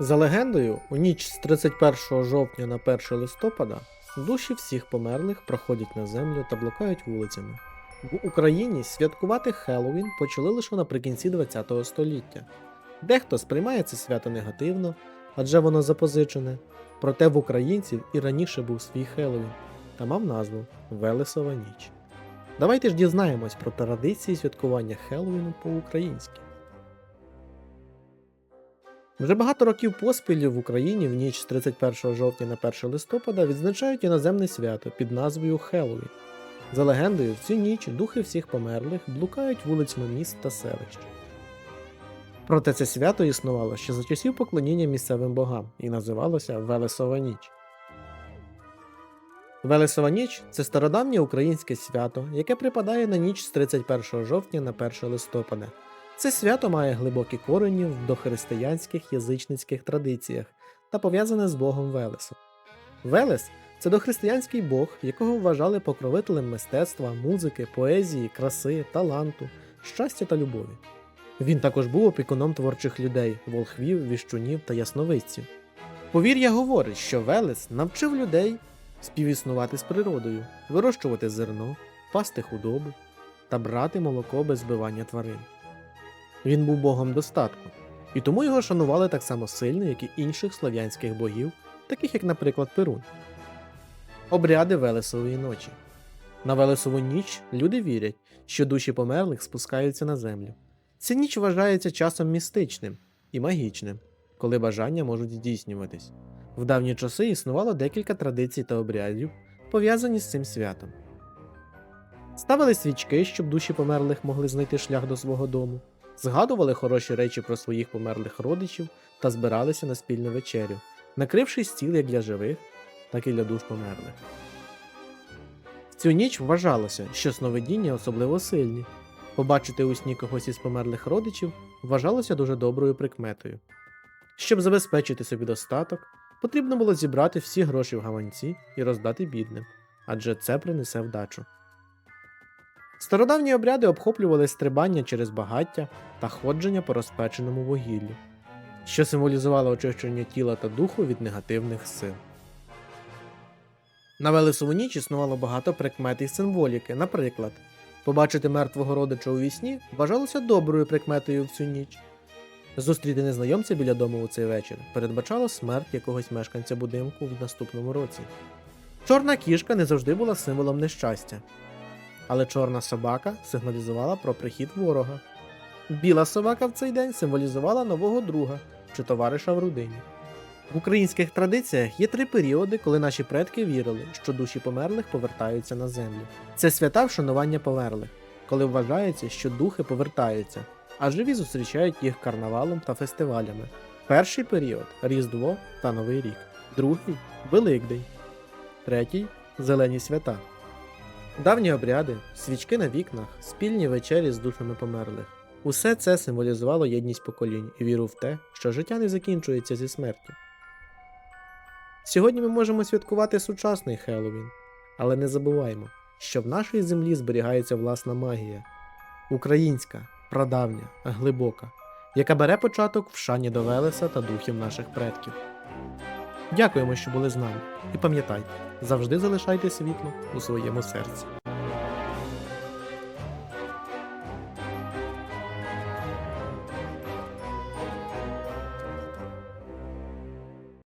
За легендою, у ніч з 31 жовтня на 1 листопада душі всіх померлих проходять на землю та блукають вулицями. В Україні святкувати Хеллоуін почали лише наприкінці ХХ століття. Дехто сприймає це свято негативно, адже воно запозичене. Проте в українців і раніше був свій Хеллоуін та мав назву Велесова ніч. Давайте ж дізнаємось про традиції святкування Хеллоуіну по-українськи. Вже багато років поспіль в Україні в ніч з 31 жовтня на 1 листопада відзначають іноземне свято під назвою Хеллоуін. За легендою, в цю ніч духи всіх померлих блукають вулицями міст та селищ. Проте це свято існувало ще за часів поклоніння місцевим богам і називалося Велесова ніч. Велесова ніч це стародавнє українське свято, яке припадає на ніч з 31 жовтня на 1 листопада. Це свято має глибокі корені в дохристиянських язичницьких традиціях та пов'язане з богом Велесом. Велес це дохристиянський бог, якого вважали покровителем мистецтва, музики, поезії, краси, таланту, щастя та любові. Він також був опікуном творчих людей, волхвів, віщунів та ясновидців. Повір'я говорить, що Велес навчив людей співіснувати з природою, вирощувати зерно, пасти худобу та брати молоко без збивання тварин. Він був богом достатку, і тому його шанували так само сильно, як і інших слов'янських богів, таких як, наприклад, Перун. Обряди Велесової ночі. На Велесову ніч люди вірять, що душі померлих спускаються на землю. Ця ніч вважається часом містичним і магічним, коли бажання можуть здійснюватись. В давні часи існувало декілька традицій та обрядів, пов'язані з цим святом. Ставили свічки, щоб душі померлих могли знайти шлях до свого дому, згадували хороші речі про своїх померлих родичів та збиралися на спільну вечерю, накривши стіл як для живих, так і для душ померлих. В цю ніч вважалося, що сновидіння особливо сильні. Побачити у сні когось із померлих родичів вважалося дуже доброю прикметою. Щоб забезпечити собі достаток, потрібно було зібрати всі гроші в гаманці і роздати бідним, адже це принесе вдачу. Стародавні обряди обхоплювали стрибання через багаття та ходження по розпеченому вугіллю, що символізувало очищення тіла та духу від негативних сил. На Велесову ніч існувало багато прикмет і символіки. Наприклад, побачити мертвого родича у вісні вважалося доброю прикметою в цю ніч. Зустріти незнайомця біля дому у цей вечір передбачало смерть якогось мешканця будинку в наступному році. Чорна кішка не завжди була символом нещастя, але чорна собака сигналізувала про прихід ворога. Біла собака в цей день символізувала нового друга чи товариша в родині. В українських традиціях є три періоди, коли наші предки вірили, що душі померлих повертаються на землю. Це свята вшанування померлих, коли вважається, що духи повертаються, а живі зустрічають їх карнавалом та фестивалями. Перший період Різдво та Новий рік, другий Великдень, третій зелені свята. Давні обряди, свічки на вікнах, спільні вечері з душами померлих. Усе це символізувало єдність поколінь і віру в те, що життя не закінчується зі смертю. Сьогодні ми можемо святкувати сучасний Хеллоуін, але не забуваємо, що в нашій землі зберігається власна магія українська, прадавня, глибока, яка бере початок в шані до Велеса та духів наших предків. Дякуємо, що були з нами, і пам'ятайте, завжди залишайте світло у своєму серці.